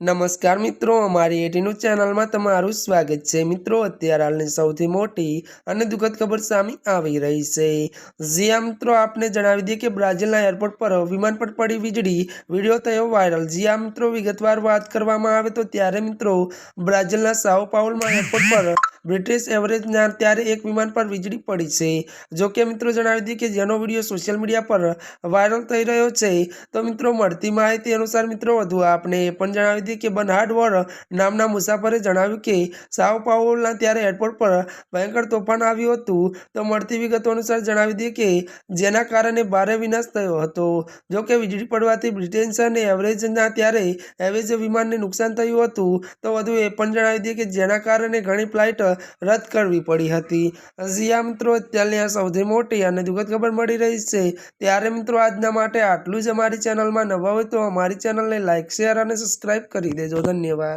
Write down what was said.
નમસ્કાર મિત્રો, અમારી એટીનું ચેનલમાં તમારું સ્વાગત છે. મિત્રો, અત્યારે હાલની સૌથી મોટી અને દુઃખદ ખબર સામે આવી રહી છે. જ્યાં મિત્રો, આપને જણાવી દઈએ કે બ્રાઝિલના એરપોર્ટ પર વિમાન પર પડી વીજળી વીડિયો થયો વાયરલ. જ્યાં મિત્રો, વિગતવાર વાત કરવામાં આવે તો ત્યારે, મિત્રો, બ્રાઝિલના સાઓ પાઉલમાં એરપોર્ટ પર બ્રિટિશ એવરેજના ત્યારે એક વિમાન પર વીજળી પડી છે. જો કે મિત્રો જણાવી દઈએ કે જેનો વીડિયો સોશિયલ મીડિયા પર વાયરલ થઈ રહ્યો છે, તો મિત્રો મળતી માહિતી અનુસાર મિત્રો વધુ આપને એ પણ જણાવી દઈએ કે બનહાર્ડ વોર નામના મુસાફરે જણાવ્યું કે સાઓ પાઉલના ત્યારે એરપોર્ટ પર ભયંકર તોફાન આવ્યું હતું. તો મળતી વિગતો અનુસાર જણાવી દઈએ કે જેના કારણે ભારે વિનાશ થયો હતો. જો કે વીજળી પડવાથી બ્રિટેન્સ અને એવરેજના ત્યારે એવરેજ વિમાનને નુકસાન થયું હતું. તો વધુ એ પણ જણાવી દઈએ કે જેના કારણે ઘણી ફ્લાઇટ રદ કરવી પડી હતી. આ મિત્રો, અત્યારની આ સૌથી મોટી અને દુઃખદ ખબર મળી રહી છે. ત્યારે મિત્રો, આજના માટે આટલું જ અમારી ચેનલમાં નવા હોય તો અમારી ચેનલને લાઇક શેર અને સબસ્ક્રાઇબ કરી દેજો. ધન્યવાદ.